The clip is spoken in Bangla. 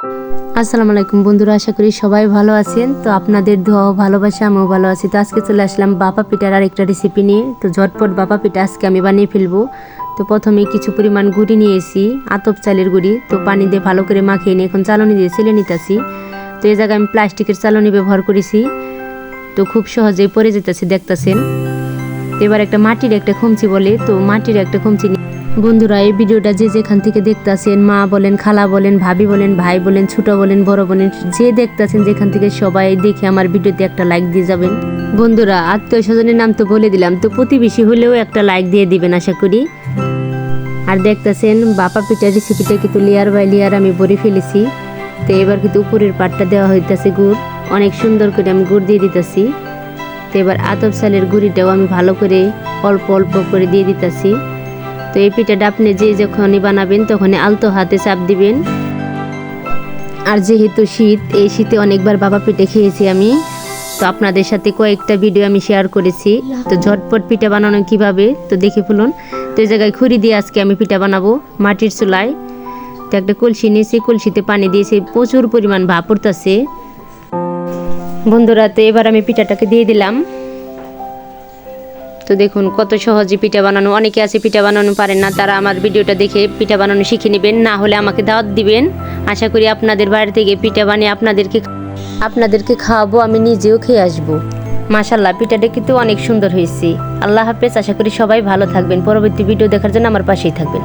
আসসালামু আলাইকুম বন্ধুরা, আশা করি সবাই ভালো আছেন। তো আপনাদের ও ভালোবাসা, আমিও ভালো আছি। তো আজকে চলে আসলাম বাপা পিঠার আরেকটা রেসিপি নিয়ে। তো ঝটপট বাপা পিঠা আজকে আমি বানিয়ে ফেলব। তো প্রথমে কিছু পরিমাণ গুড়ি নিয়েছি, আতপ চালের গুড়ি। তো পানি দিয়ে ভালো করে মাখিয়ে নিয়ে এখন চালনি দিয়ে ছেলে নিতেছি। তো এই জায়গায় আমি প্লাস্টিকের চালনি ব্যবহার করেছি। তো খুব সহজেই পরে যেতেছি, দেখতেছেন। এবার একটা মাটির একটা খুমচি বলে, তো মাটির একটা খুমচি বন্ধুরা, এই ভিডিওটা যে যেখান থেকে দেখতাছেন, মা বলেন, খালা বলেন, ভাবি বলেন, ভাই বলেন, ছোট বলেন, বড় বলেন, যে দেখতাছেন যেখান থেকে সবাই দেখে আমার ভিডিওতে একটা লাইক দিয়ে যাবেন। বন্ধুরা আত্মীয় স্বজনের নাম তো বলে দিলাম, তো প্রতিবেশী হলেও একটা লাইক দিয়ে দিবেন, আশা করি। আর দেখতাছেন, বাপা পিঠার রেসিপিটা কিন্তু লেয়ার বাই লেয়ার আমি ভরে ফেলেছি। তো এবার কিন্তু উপরের পাটটা দেওয়া হইতাছে গুড়। অনেক সুন্দর করে আমি গুড় দিয়ে দিতেছি। তো এবার আতপ চালের গুঁড়িটাও আমি ভালো করে অল্প অল্প করে দিয়ে দিতেছি। তো এই পিঠাটা আপনি যে যখনই বানাবেন তখনই আলতো হাতে চাপ দিবেন। আর যেহেতু শীত, এই শীতে অনেকবার বাবা পিঠে খেয়েছি আমি, তো আপনাদের সাথে কয়েকটা ভিডিও আমি শেয়ার করেছি। তো ঝটপট পিঠা বানানো কীভাবে, তো দেখে ফেলুন। তো এই জায়গায় খুঁড়ি দিয়ে আজকে আমি পিঠা বানাবো মাটির চুলায়। তো একটা কলসি নিয়েছি, কলসিতে পানি দিয়েছি, প্রচুর পরিমাণ ভাপ পড়তেছে বন্ধুরা, তো এবার আমি পিঠাটাকে দিয়ে দিলাম। তো দেখুন, কত সহজে পিঠা বানানো, অনেকে আছে পিঠা বানানো পারেন না, তারা আমার ভিডিওটা দেখে পিঠা বানানো শিখে নেবেন, না হলে আমাকে দাওয়াত দিবেন। আশা করি আপনাদের বাড়ি থেকে পিঠা বানিয়ে আপনাদেরকে আপনাদেরকে খাওয়াবো, আমি নিজেও খেয়ে আসব। মাশাল্লাহ পিঠাটা কিন্তু অনেক সুন্দর হয়েছে। আল্লাহ হাফেজ, আশা করি সবাই ভালো থাকবেন। পরবর্তী ভিডিও দেখার জন্য আমার পাশেই থাকবেন।